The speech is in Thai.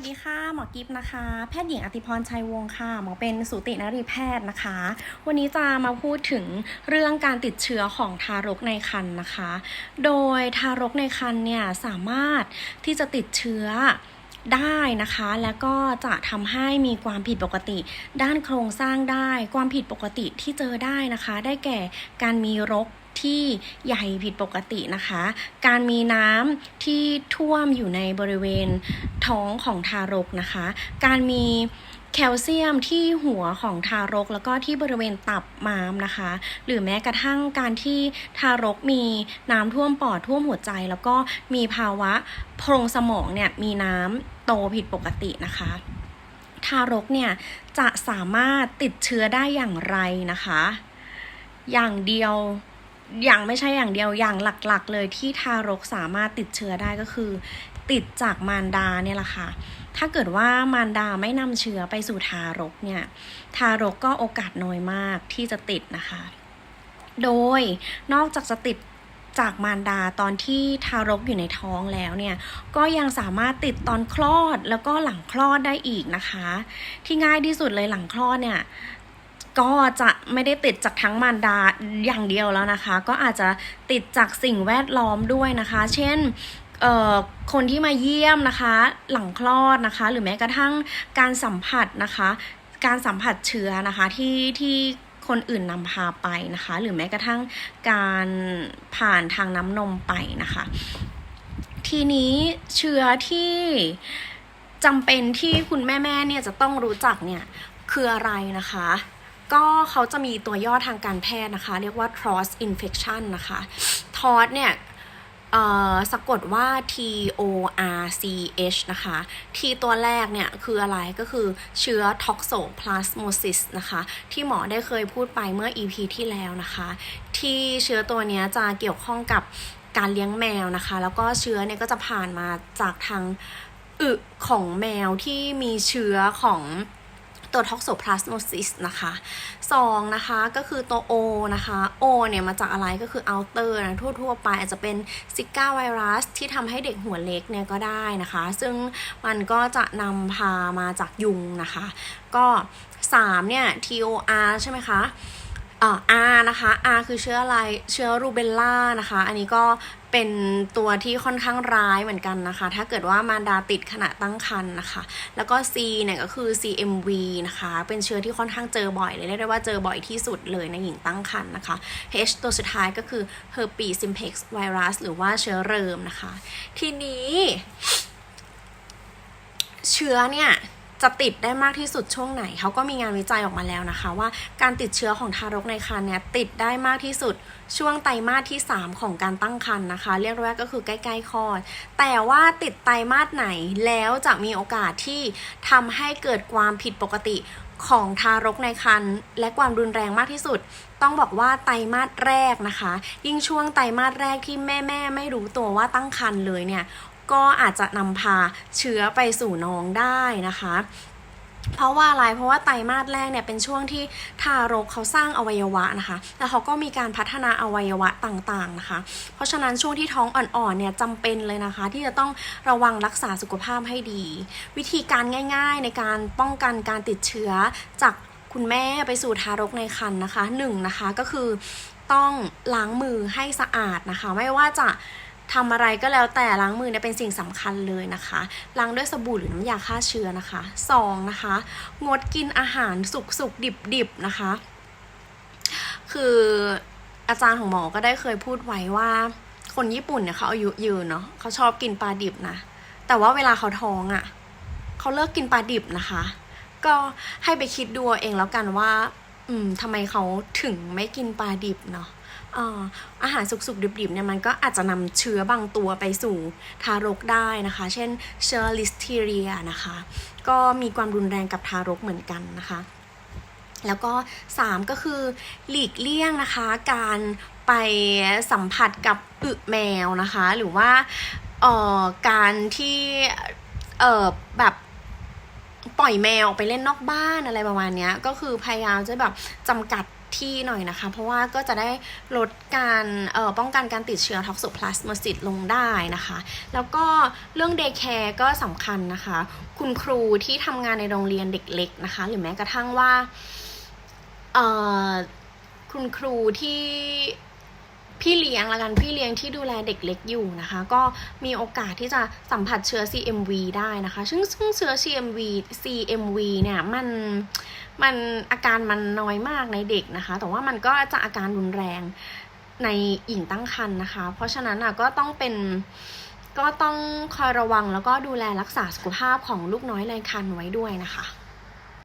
วัสดีค่ะ หมอกิฟนะคะ แพทย์หญิงอติพรชัยวงศ์ค่ะ หมอเป็นสูตินรีแพทย์นะคะ วันนี้จะมาพูดถึงเรื่องการติดเชื้อของทารกในครรภ์นะคะ โดยทารกในครรภ์เนี่ยสามารถที่จะติดเชื้อได้นะคะ แล้วก็จะทำให้มีความผิดปกติ ด้านโครงสร้างได้ ความผิดปกติที่เจอได้นะคะ ได้แก่การมีรก ที่ใหญ่ผิดปกตินะคะ การมีน้ำที่ท่วมอยู่ในบริเวณท้องของทารกนะคะ การมีแคลเซียมที่หัวของทารกแล้วก็ที่บริเวณตับม้ามนะคะ หรือแม้กระทั่งการที่ทารกมีน้ำท่วมปอดท่วมหัวใจ แล้วก็มีภาวะโพรงสมองเนี่ยมีน้ำโตผิดปกตินะคะทารกเนี่ยจะสามารถติดเชื้อได้อย่างไรนะคะ อย่างเดียว อย่างไม่ใช่อย่างเดียวอย่างหลักๆ เลยที่ทารกสามารถติดเชื้อได้ก็คือ ติดจากมารดาเนี่ยแหละค่ะ ถ้าเกิดว่ามารดาไม่นำเชื้อไปสู่ทารกเนี่ย ทารกก็โอกาสน้อยมากที่จะติดนะคะ โดยนอกจากจะติดจากมารดาตอนที่ทารกอยู่ในท้องแล้วเนี่ย ก็ยังสามารถติดตอนคลอดแล้วก็หลังคลอดได้อีกนะคะ ที่ง่ายที่สุดเลยหลังคลอดเนี่ย ก็จะไม่ได้ติดจากทั้งมารดาอย่างเดียวแล้วนะคะ ก็อาจจะติดจากสิ่งแวดล้อมด้วยนะคะ เช่นคนที่มาเยี่ยมนะคะ หลังคลอดนะคะ หรือแม้กระทั่งการสัมผัสนะคะ การสัมผัสเชื้อนะคะที่ที่คนอื่นนำพาไปนะคะ หรือแม้กระทั่งการผ่านทางน้ำนมไปนะคะ ทีนี้เชื้อที่จำเป็นที่คุณแม่ๆเนี่ยจะต้องรู้จักเนี่ยคืออะไรนะคะ ก็เขาจะมีตัวย่อทางการแพทย์นะคะ เรียกว่า TROS infection นะคะ TROS เนี่ยสะกดว่า T O R C H นะคะ T ตัวแรกเนี่ยคืออะไรก็คือเชื้อ toxoplasmosis นะคะ ที่หมอได้เคยพูดไปเมื่อ EP ที่แล้วนะคะ ที่เชื้อตัวนี้จะเกี่ยวข้องกับการเลี้ยงแมวนะคะ แล้วก็เชื้อเนี่ยก็จะผ่านมาจากทางอึของแมวที่มีเชื้อของ ตัวท็อกโซพลาสโนซิสนะคะสองนะคะก็คือตัว O นะคะ O เนี่ยมาจากอะไรก็คืออัลเตอร์นะทั่วๆไปอาจจะเป็นซิก้าไวรัสที่ทำให้เด็กหัวเล็กเนี่ยก็ได้นะคะ ซึ่งมันก็จะนำพามาจากยุงนะคะ ก็3เนี่ย TOR ใช่ไหมคะ อ่อ R นะคะ R คือเชื้ออะไร เชื้อรูเบลล่านะคะ อันนี้ก็เป็นตัวที่ค่อนข้างร้ายเหมือนกันนะคะ ถ้าเกิดว่ามารดาติดขณะตั้งครรภ์นะคะ แล้วก็ C เนี่ยก็คือ CMV นะคะ เป็นเชื้อที่ค่อนข้างเจอบ่อยเลยเรียกได้ว่าเจอบ่อยที่สุดเลยในหญิงตั้งครรภ์นะคะ H ตัวสุดท้ายก็คือ herpes simplex virus หรือว่าเชื้อเริมนะคะ ทีนี้ เชื้อเนี่ย จะติดได้มากที่สุดช่วงไหน เขาก็มีงานวิจัยออกมาแล้วนะคะ ว่าการติดเชื้อของทารกในครรภ์เนี่ยติดได้มากที่สุดช่วงไตรมาสที่ 3 ของการตั้งครรภ์นะคะ เรียกว่าก็คือใกล้ๆคลอด แต่ว่าติดไตรมาสไหนแล้วจะมีโอกาสที่ทำให้เกิดความผิดปกติของทารกในครรภ์และความรุนแรงมากที่สุด ต้องบอกว่าไตรมาสแรกนะคะ ยิ่งช่วงไตรมาสแรกที่แม่ๆไม่รู้ตัวว่าตั้งครรภ์เลยเนี่ย ก็อาจจะนำพาเชื้อไปสู่น้องได้นะคะเพราะว่าอะไร เพราะว่าไตรมาสแรกเนี่ยเป็นช่วงที่ทารกเขาสร้างอวัยวะนะคะ แล้วเขาก็มีการพัฒนาอวัยวะต่างๆนะคะ เพราะฉะนั้นช่วงที่ท้องอ่อนๆเนี่ยจำเป็นเลยนะคะ ที่จะต้องระวังรักษาสุขภาพให้ดี วิธีการง่าย ๆ ในการป้องกันการติดเชื้อจากคุณแม่ไปสู่ทารกในครรภ์นะคะหนึ่งนะคะก็คือต้องล้างมือให้สะอาดนะคะ ไม่ว่าจะ ทำอะไรก็แล้วแต่ล้างมือเนี่ยเป็นสิ่งสำคัญเลยนะคะ ล้างด้วยสบู่หรือน้ำยาฆ่าเชื้อนะคะสองนะคะ งดกินอาหารสุกสุกดิบดิบนะคะ คืออาจารย์ของหมอก็ได้เคยพูดไว้ว่า คนญี่ปุ่นเนี่ยเขาอายุยืนเนาะเขาชอบกินปลาดิบนะ แต่ว่าเวลาเขาท้องอะ่ะเขาเลิกกินปลาดิบนะคะ ก็ให้ไปคิดดูเอาเองแล้วกันว่า อืมทำไมเขาถึงไม่กินปลาดิบเนาะ อาหารสุกๆ ดิบๆเนี่ยมันก็อาจจะนำเชื้อบางตัวไปสู่ทารกได้นะคะ เช่นเชื้อลิสเทีเรียนะคะ ก็มีความรุนแรงกับทารกเหมือนกันนะคะ แล้วก็ 3 ก็คือหลีกเลี่ยงนะคะการไปสัมผัสกับอึแมวนะคะ หรือว่าออการที่เออแบบปล่อยแมวออกไปเล่นนอกบ้านอะไรประมาณนี้ก็คือพยายามจะแบบจำกัด ที่หน่อยนะคะ เพราะว่าก็จะได้ลดการออป้องกันการติดเชื้อท็อกซิพลาสโมซิตลงได้นะคะ แล้วก็เรื่องเดย์แคร์ก็สำคัญนะคะ คุณครูที่ทำงานในโรงเรียนเด็กเล็กนะคะ หรือแม้กระทั่งว่าออคุณครูที่ พี่เลี้ยงละกันพี่เลี้ยงที่ดูแลเด็กเล็กอยู่นะคะ ก็มีโอกาสที่จะสัมผัสเชื้อ CMV ได้นะคะ ซึ่งซึ่งเชื้อ CMV CMV เนี่ยมันมันอาการมันน้อยมากในเด็กนะคะ แต่ว่ามันก็จะอาการรุนแรงในหญิงตั้งครรภ์นะคะ เพราะฉะนั้นก็ต้องเป็นก็ต้องคอยระวังแล้วก็ดูแลรักษาสุขภาพของลูกน้อยในครรภ์ไว้ด้วยนะคะ